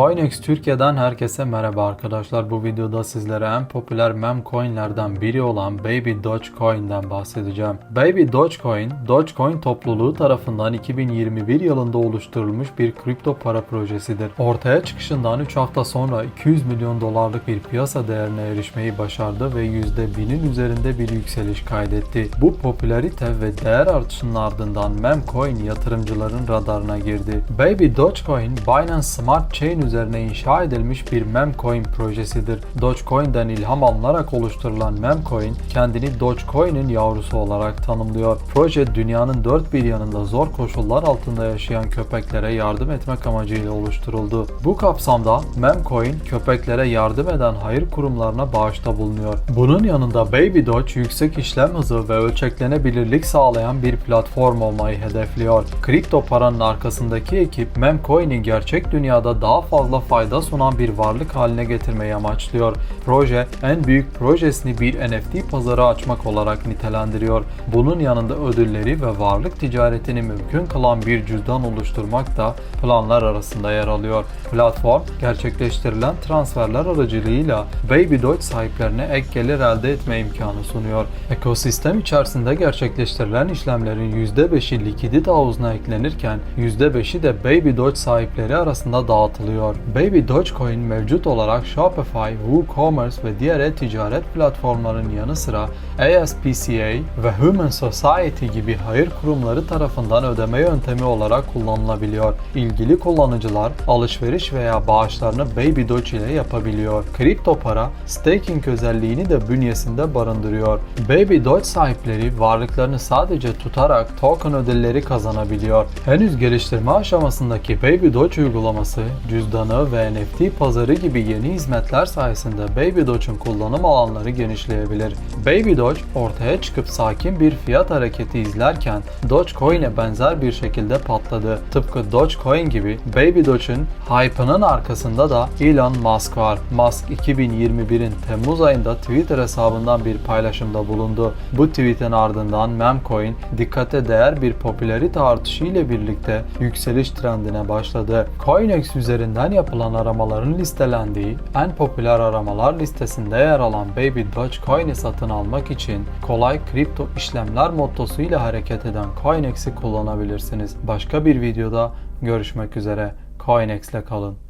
Coinex Türkiye'den herkese merhaba arkadaşlar. Bu videoda sizlere en popüler meme coinlerden biri olan Baby Dogecoin'den bahsedeceğim. Baby Dogecoin, Dogecoin topluluğu tarafından 2021 yılında oluşturulmuş bir kripto para projesidir. Ortaya çıkışından 3 hafta sonra 200 milyon dolarlık bir piyasa değerine erişmeyi başardı ve %1000'in üzerinde bir yükseliş kaydetti. Bu popülarite ve değer artışının ardından meme coin yatırımcıların radarına girdi. Baby Dogecoin, Binance Smart Chain üzerine inşa edilmiş bir memcoin projesidir. Dogecoin'den ilham alınarak oluşturulan memcoin kendini Dogecoin'in yavrusu olarak tanımlıyor. Proje dünyanın dört bir yanında zor koşullar altında yaşayan köpeklere yardım etmek amacıyla oluşturuldu. Bu kapsamda memcoin köpeklere yardım eden hayır kurumlarına bağışta bulunuyor. Bunun yanında Baby Doge yüksek işlem hızı ve ölçeklenebilirlik sağlayan bir platform olmayı hedefliyor. Kripto paranın arkasındaki ekip memcoin'i gerçek dünyada daha fazla fayda sunan bir varlık haline getirmeyi amaçlıyor. Proje en büyük projesini bir NFT pazarı açmak olarak nitelendiriyor. Bunun yanında ödülleri ve varlık ticaretini mümkün kılan bir cüzdan oluşturmak da planlar arasında yer alıyor. Platform gerçekleştirilen transferler aracılığıyla Baby Doge sahiplerine ek gelir elde etme imkanı sunuyor. Ekosistem içerisinde gerçekleştirilen işlemlerin %5'i likidit havuzuna eklenirken %5'i de Baby Doge sahipleri arasında dağıtılıyor. Baby Dogecoin mevcut olarak Shopify, WooCommerce ve diğer e-ticaret platformlarının yanı sıra ASPCA ve Human Society gibi hayır kurumları tarafından ödeme yöntemi olarak kullanılabiliyor. İlgili kullanıcılar alışveriş veya bağışlarını Baby Doge ile yapabiliyor. Kripto para staking özelliğini de bünyesinde barındırıyor. Baby Doge sahipleri varlıklarını sadece tutarak token ödülleri kazanabiliyor. Henüz geliştirme aşamasındaki Baby Doge uygulaması, cüzdanı ve NFT pazarı gibi yeni hizmetler sayesinde Baby Doge'un kullanım alanları genişleyebilir. Baby Doge ortaya çıkıp sakin bir fiyat hareketi izlerken Dogecoin'e benzer bir şekilde patladı. Tıpkı Dogecoin gibi Baby Doge'un hype'ının arkasında da Elon Musk var. Musk 2021'in Temmuz ayında Twitter hesabından bir paylaşımda bulundu. Bu tweetin ardından memcoin dikkate değer bir popülarite artışı ile birlikte yükseliş trendine başladı. Coinex üzerinden yapılan aramaların listelendiği en popüler aramalar listesinde yer alan Baby Dogecoin'i satın almak için kolay kripto işlemler mottosuyla hareket eden Coinex'i kullanabilirsiniz. Başka bir videoda görüşmek üzere. Coinex ile kalın.